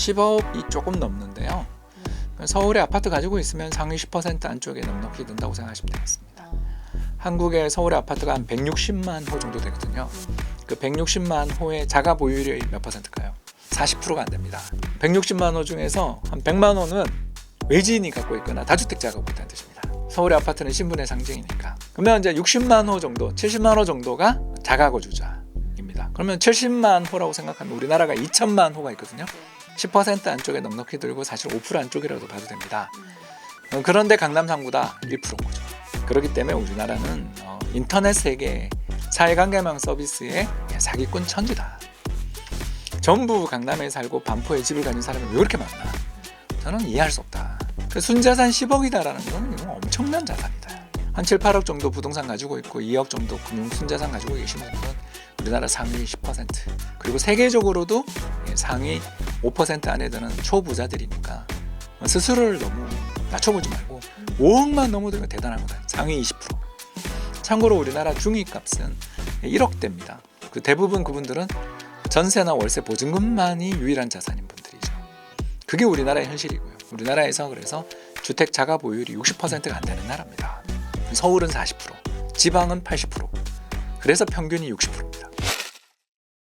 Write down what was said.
10억이 조금 넘는데요. 서울에 아파트 가지고 있으면 상위 10% 안쪽에 넉넉히 든다고 생각하시면 되겠습니다. 아, 한국의 서울의 아파트가 한 160만 호 정도 되거든요. 그 160만 호의 자가 보유율이 몇 퍼센트일까요? 40%가 안 됩니다. 160만 호 중에서 한 100만 호는 외지인이 갖고 있거나 다주택자가 갖고 있다는 뜻입니다. 서울의 아파트는 신분의 상징이니까. 그러면 이제 60만 호 정도, 70만 호 정도가 자가 거주자입니다. 그러면 70만 호라고 생각하면 우리나라가 2천만 호가 있거든요. 10% 안쪽에 넉넉히 들고 사실 5% 안쪽이라도 봐도 됩니다. 어, 그런데 강남 3구다 1%인 거죠. 그렇기 때문에 우리나라는 어, 인터넷 세계 사회관계망 서비스의 사기꾼 천지다. 전부 강남에 살고 반포에 집을 가진 사람이 왜 그렇게 많나? 저는 이해할 수 없다. 그 순자산 10억이다라는 건 엄청난 자산이다. 한 7, 8억 정도 부동산 가지고 있고 2억 정도 금융 순자산 가지고 계신 분은 우리나라 상위 10% 그리고 세계적으로도 예, 상위 5% 안에 드는 초부자들이니까 스스로를 너무 낮춰보지 말고 5억만 넘어도 대단한 거다. 상위 20%. 참고로 우리나라 중위 값은 1억대입니다. 그 대부분 그분들은 전세나 월세 보증금만이 유일한 자산인 분들이죠. 그게 우리나라의 현실이고요. 우리나라에서 그래서 주택 자가 보유율이 60%가 안 되는 나라입니다. 서울은 40%, 지방은 80%. 그래서 평균이 60%입니다.